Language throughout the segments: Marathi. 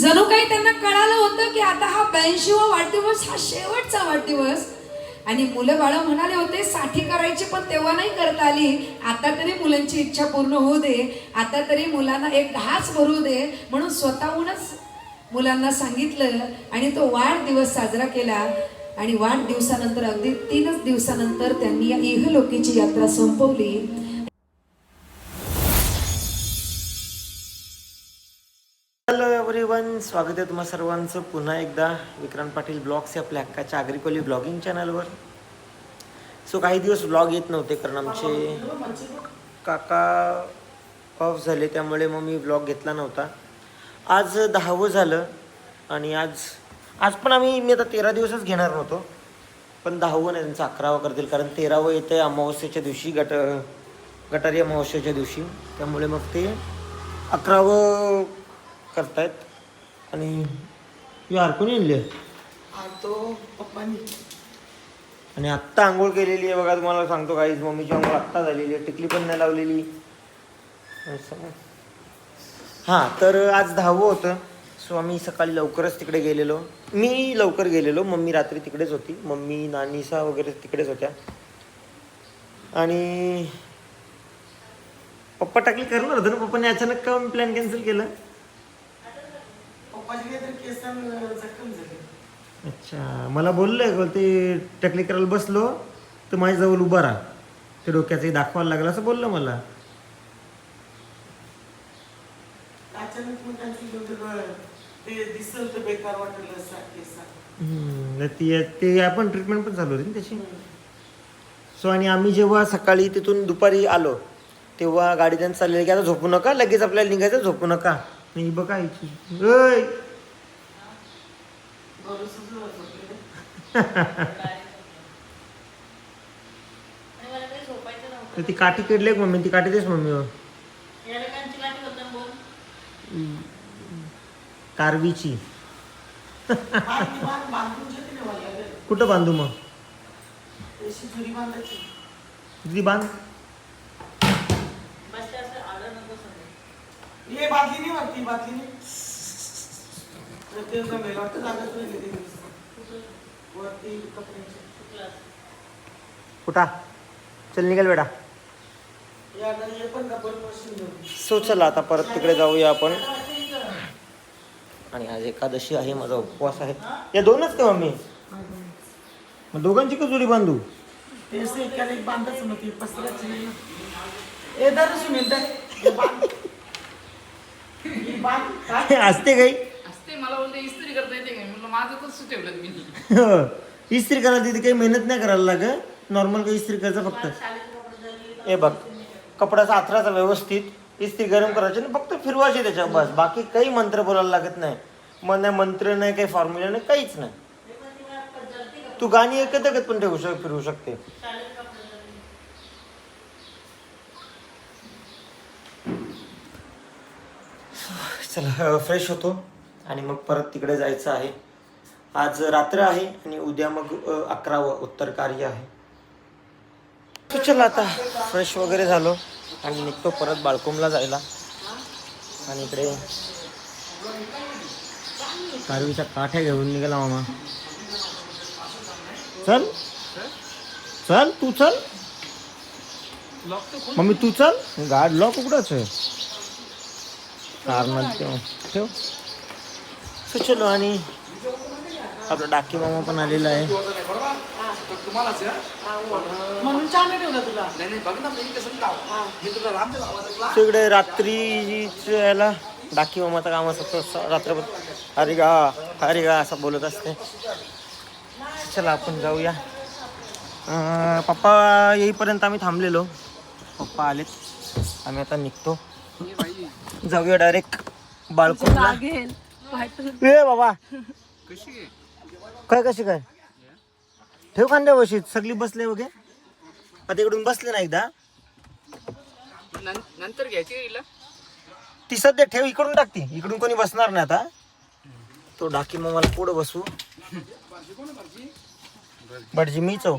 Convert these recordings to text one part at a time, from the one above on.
जणू काही त्यांना कळालं होतं की आता हा ब्याऐंशीवा वाढदिवस हा शेवटचा वाढदिवस. आणि मुलं बाळ म्हणाले होते साठी करायची पण तेव्हा नाही करता आली. आता तरी मुलांची इच्छा पूर्ण होऊ दे. आता तरी मुलांना एक घास भरू दे. म्हणून स्वतःहूनच मुलांना सांगितलं आणि तो वाढदिवस साजरा केला. आणि वाढदिवसानंतर अगदी तीनच दिवसानंतर त्यांनी या इहलोकीची यात्रा संपवली. एव्हरीवन स्वागत आहे तुम्हा सर्वांचं. पुन्हा एकदा विक्रांत पाटील ब्लॉग्स या आपल्या हक्काच्या आग्रिकोली ब्लॉगिंग चॅनलवर. सो काही दिवस ब्लॉग येत नव्हते कारण आमचे काका ऑफ झाले त्यामुळे मग मी ब्लॉग घेतला नव्हता. आज दहावं झालं आणि आज आज पण आम्ही मी आता तेरा दिवसच घेणार नव्हतो. पण दहावं नाही त्यांचं अकरावं करतील. कारण तेरावं येतं आहे अमावस्येच्या दिवशी गट गटारी अमावस्येच्या दिवशी. त्यामुळे मग ते अकरावं करतायत. आणि ही हरकून आणली? तो पप्पानी आणि आत्ता आंघोळ केलेली आहे बघा तुम्हाला सांगतो काहीच मम्मीची आंघोळ आत्ता झालेली आहे टिकली पण नाही लावलेली. हां तर आज दहावं होतं. सो आम्ही सकाळी लवकरच तिकडे गेलेलो. मी लवकर गेलेलो मम्मी रात्री तिकडेच होती. मम्मी नानीसा वगैरे तिकडेच होत्या. आणि पप्पा टाकली करणार होतं ना पप्पाने? अचानक का प्लॅन कॅन्सल केलं? पप्पाची काहीतरी केसन जखम झाली. अच्छा मला बोललंय का ते टकली करायला बसलो तर माझ्याजवळ उभा राहा. ते डोक्याचं दाखवायला लागलं असं बोललं मला. अचानक मग त्यांची घेऊन ते दिसल तर बेकार वाटलं असा केसा हम्म, नाही ती ते आपण ट्रीटमेंट पण चालू होती ना त्याची. सो आणि आम्ही जेव्हा सकाळी तिथून दुपारी आलो तेव्हा गाडी त्यांनी चाललेली की आता झोपू नका लगेच आपल्याला निघायचं झोपू नका. नाही बघा इथे. ओय! भरोसाच झोपले तर ती काठी किडली मम्मी? ती काठी देस मम्मी. कारवीची. कुठं बांधू मग? दिदी बांध. ये बादली नाही वरती बादली नाही। तर ते जमेल वाटतं जागाच राहिली ते वरती कपड्यांची कुठा चल निघाल बेटा। या नाही हे पण डबल मशीन घेऊन सो चला आता परत तिकडे जाऊया आपण। आणि आज एकादशी आहे माझा उपवास आहे. या दोनच का मम्मी? मग दोघांची का जोडी बांधू? ते असं एकाला एक बांधायचं मग ती पसरायची नाही. ना ए दर सुनील ही असते काही? असते मला बोलते इस्त्री करता येते काय? म्हणलं माझं मी. इस्त्री करायला तिथे काही मेहनत नाही करायला लागत. नॉर्मल काही इस्त्री करायचं फक्त. हे बघ कपड्याचा आथराचा व्यवस्थित इस्त्री गरम करायची आणि फक्त फिरवायची त्याच्या बस. बाकी काही मंत्र बोलायला लागत नाही. मग नाही मंत्र नाही काही फॉर्म्युला नाही काहीच नाही. तू गाणी ऐकत ऐकत पण ठेवू शक फिरवू शकते. चला फ्रेश होतो आणि मग परत तिकडे जायचं आहे. आज रात्र आहे आणि उद्या मग अकरावं उत्तर कार्य आहे. चला आता फ्रेश वगैरे झालो आणि निघतो परत बाळकोमला जायला. आणि इकडे कारवीच्या काठ्या घेऊन निघाला मामा. चल. चल तू चल. मम्मी तू चल. गाड लॉक उघडच आहे. कारणात ठेव. ठेव. सो चलो आणि आपला डाकी मामा पण आलेला आहे. तुम्हालाच म्हणून चहा नाही ठेवला तुला. नाही नाही बघ ना मी कसं लाव हे. तुला राम लावायचं सो इकडे रात्रीच्या याला डाकी मामाचं काम असतं रात्रभर. हरी गा हरी गा असं बोलत असते. चला आपण जाऊया. पप्पा येईपर्यंत आम्ही थांबलेलो. पप्पा आलेत. आम्ही आता निघतो. जाऊया डायरेक्ट बाळकोणला ए बाबा. काय कशी काय? ठेव खांद्या बशीत सगळी बसले वगैरे आता इकडून बसले ना एकदा. नंतर घ्यायची हिला? ती सध्या ठेव इकडून टाकती. इकडून कोणी बसणार नाही आता. तो डाकी मग मला पुढं बसू भटजी मीच हो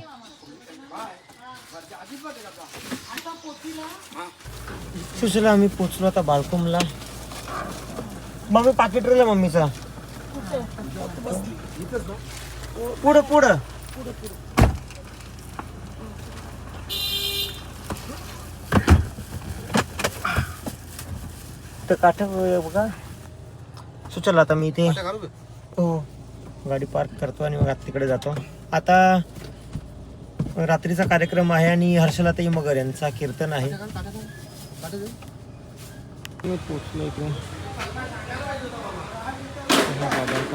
सुशला आम्ही पोचलो आता बाळकुमला. मम्मी पाकिट राहिलं मम्मीचा पुढं पुढं. तर काठ बघा. सुचल आता मी इथे हो गाडी पार्क करतो आणि मग आता तिकडे जातो. आता रात्रीचा कार्यक्रम आहे आणि हर्षलाताई मगर यांचा कीर्तन आहे. मी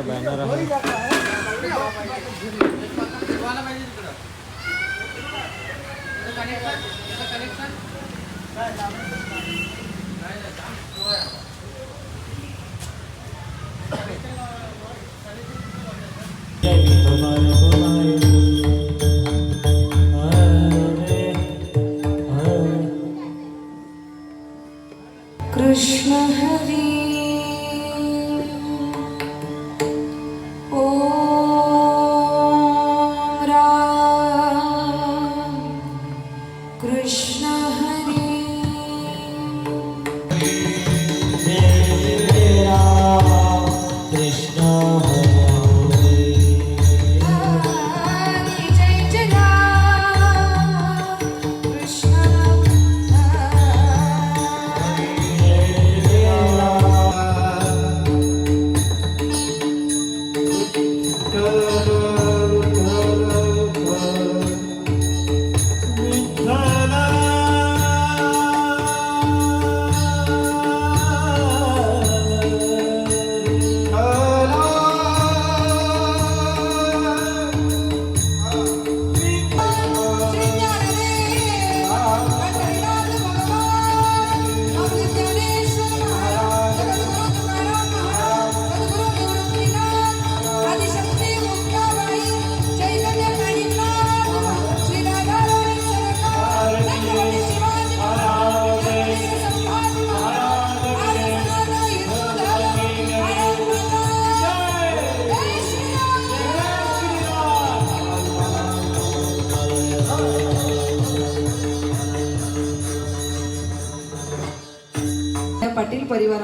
बॅनर आहे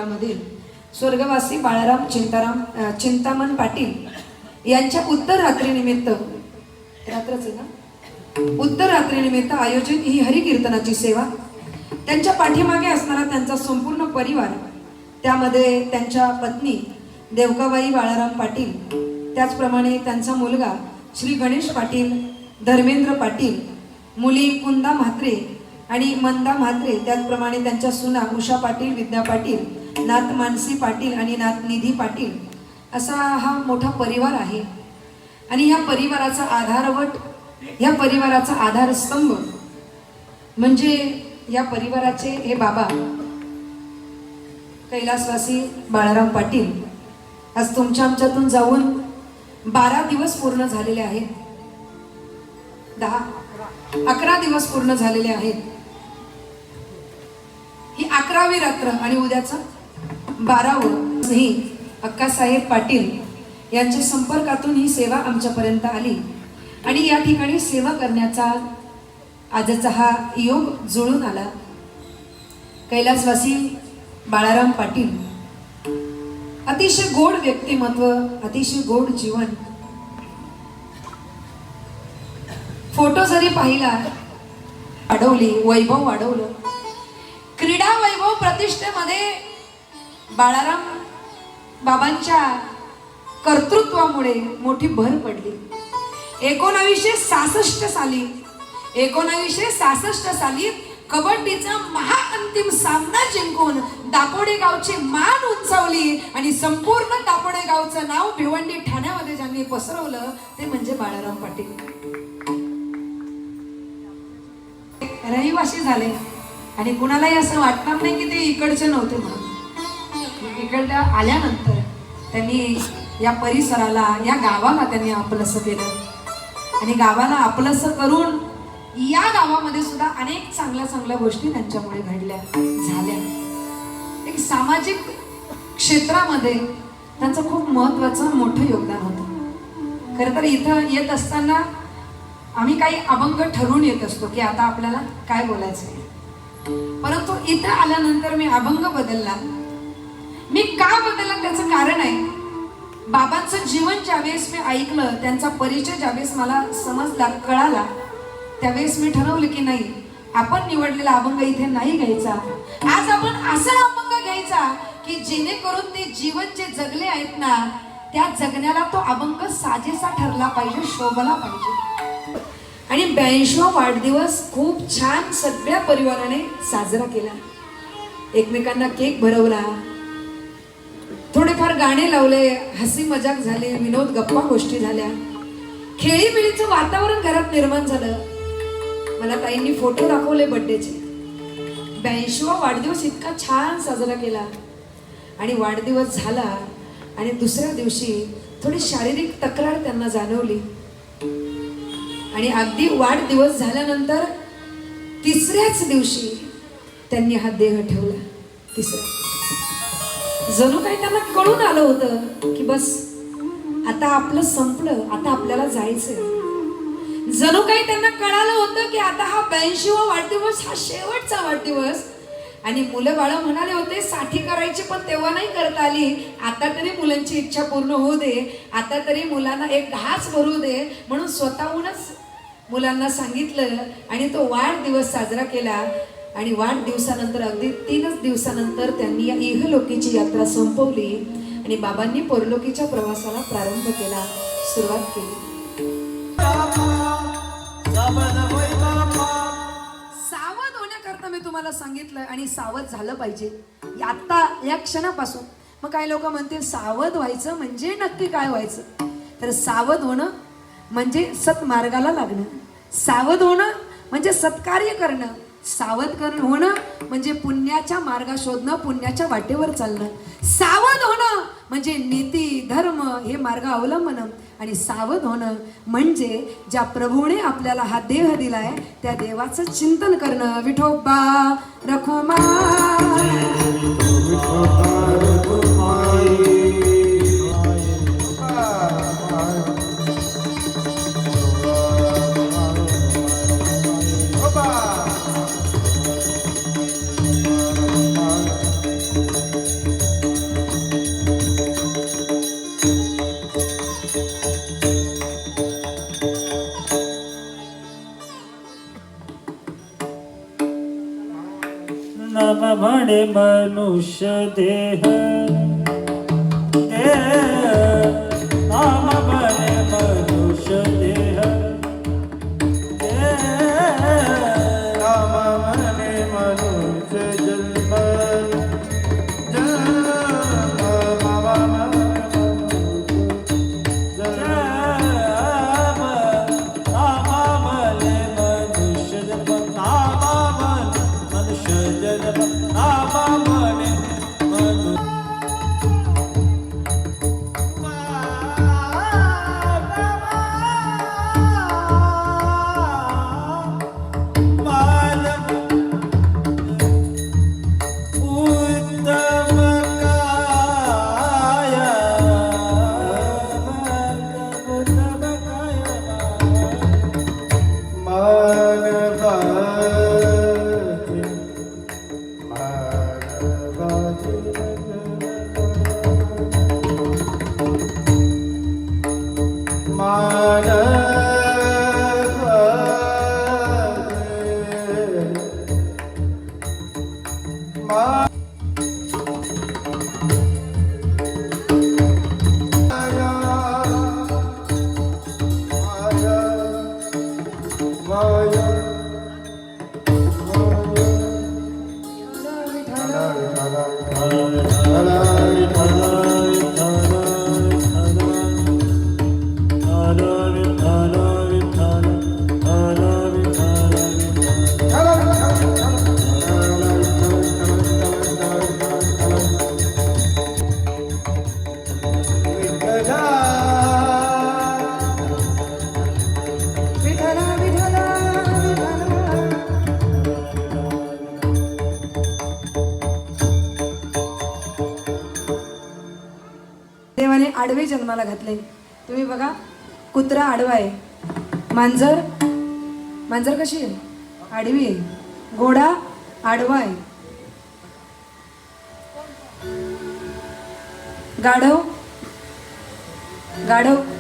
पाटील स्वर्गवासी बाळाराम चिंताराम चिंतामन पाटील यांच्या उत्तर रात्रीनिमित्त रात्रच आहे ना? उत्तर रात्रीनिमित्त आयोजित ही हरिकीर्तनाची सेवा. त्यांच्या पाठीमागे असणारा त्यांचा संपूर्ण परिवार त्यामध्ये त्यांच्या पत्नी देवकाबाई बाळाराम पाटील त्याचप्रमाणे त्यांचा मुलगा श्री गणेश पाटील धर्मेंद्र पाटील मुली कुंदा म्हात्रे आणि मंदा म्हात्रे त्याचप्रमाणे त्यांच्या सुना उषा पाटील विद्या पाटील नात मानसी पाटील आणि नात निधी पाटील असा हा मोठा परिवार आहे. आणि ह्या परिवाराचा आधारवट ह्या परिवाराचा आधारस्तंभ म्हणजे या परिवाराचे हे बाबा कैलासवासी बाळाराम पाटील. आज तुमच्या आमच्यातून जाऊन बारा दिवस पूर्ण झालेले आहेत. दहा अकरा दिवस पूर्ण झालेले आहेत. ही अकरावी रात्र आणि उद्याचं बारावं ही अक्कासाहेब पाटील यांच्या संपर्कातून ही सेवा आमच्यापर्यंत आली. आणि या ठिकाणी सेवा करण्याचा आजचा हा योग जुळून आला. कैलासवासी बाळाराम पाटील. अतिशय गोड व्यक्तिमत्व अतिशय गोड जीवन. फोटो जरी पाहिला वाढवली वैभव वाढवलं. क्रीडा वैभव प्रतिष्ठेमध्ये बाळाराम बाबांच्या कर्तृत्वामुळे मोठी भर पडली. एकोणावीसशे सहासष्ट साली एकोणावीसशे सहासष्ट साली कबड्डीचा महाअंतिम सामना जिंकून दापोडे गावची मान उंचावली आणि संपूर्ण दापोडे गावचं नाव भिवंडी ठाण्यामध्ये ज्यांनी पसरवलं ते म्हणजे बाळाराम पाटील. रहिवाशी झाले आणि कुणालाही असं वाटणार नाही की ते इकडचे नव्हते म्हणून. इकडं आल्यानंतर त्यांनी या परिसराला या गावाला त्यांनी आपलंसं केलं. आणि गावाला आपलंसं करून या गावामध्ये सुद्धा अनेक चांगल्या चांगल्या गोष्टी त्यांच्यामुळे घडल्या झाल्या. एक सामाजिक क्षेत्रामध्ये त्यांचं खूप महत्वाचं मोठं योगदान होतं. खरं तर इथं येत असताना आम्ही काही अभंग ठरवून येत असतो की आता आपल्याला काय बोलायचं आहे परंतु इथं आल्यानंतर मी अभंग बदलला. मी का बदललं त्याचं कारण आहे? बाबांचं जीवन ज्यावेळेस मी ऐकलं त्यांचा परिचय ज्यावेळेस मला समजला कळाला त्यावेळेस मी ठरवलं की नाही आपण निवडलेला अभंग इथे नाही घ्यायचा. आज आपण असा अभंग घ्यायचा की जेणेकरून ते जीवन जे जगले आहेत ना त्या जगण्याला तो अभंग साजेसा ठरला पाहिजे शोभला पाहिजे. आणि ब्याऐंशीवा वाढदिवस खूप छान सगळ्या परिवाराने साजरा केला. एकमेकांना केक भरवला थोडेफार गाणे लावले हसी मजाक झाले विनोद गप्पा गोष्टी झाल्या. खेळीमिळीचं वातावरण घरात निर्माण झालं. मला ताईंनी फोटो दाखवले बड्डेचे ब्याऐंशीवा वाढदिवस इतका छान साजरा केला. आणि वाढदिवस झाला आणि दुसऱ्या दिवशी थोडी शारीरिक तक्रार त्यांना जाणवली. आणि अगदी वाढदिवस झाल्यानंतर तिसऱ्याच दिवशी त्यांनी हा देह ठेवला तिसरा. जणू काही त्यांना कळून आलं होतं की बस आता आपलं संपलं आता आपल्याला जायचंय. जणू काही त्यांना कळालं होतं की आता हा ब्याऐंशीवा वाढदिवस हा शेवटचा वाढदिवस. आणि मुलं बाळ म्हणाले होते साठी करायची पण तेव्हा नाही करता आली. आता तरी मुलांची इच्छा पूर्ण होऊ दे. आता तरी मुलांना एक घास भरू दे. म्हणून स्वतःहूनच मुलांना सांगितलं आणि तो वाढदिवस साजरा केला. आणि वाढदिवसानंतर अगदी तीनच दिवसानंतर त्यांनी या इहलोकीची यात्रा संपवली आणि बाबांनी परलोकीच्या प्रवासाला प्रारंभ केला सुरुवात केली. सावध होण्याकरता मी तुम्हाला सांगितलं आणि सावध झालं पाहिजे. आता या क्षणापासून. मग काही लोक म्हणतील सावध व्हायचं म्हणजे नक्की काय व्हायचं? तर सावध होणं म्हणजे सत्मार्गाला लागणं. सावध होणं म्हणजे सत्कार्य करणं. सावध करण होणं म्हणजे पुण्याच्या मार्गा शोधणं पुण्याच्या वाटेवर चालणं. सावध होणं म्हणजे नीती धर्म हे मार्ग अवलंबणं. आणि सावध होणं म्हणजे ज्या प्रभूने आपल्याला हा देह दिलाय त्या देवाचं चिंतन करणं. विठोबा रखोमा नम म्हणे मनुष्य देह देह. नाम म्हणे जन्माला घातले. तुम्ही बघा कुत्रा आडवा आहे. मांजर मांजर कशी आहे? आडवी आहे. घोडा आडवा आहे. गाढव गाढव.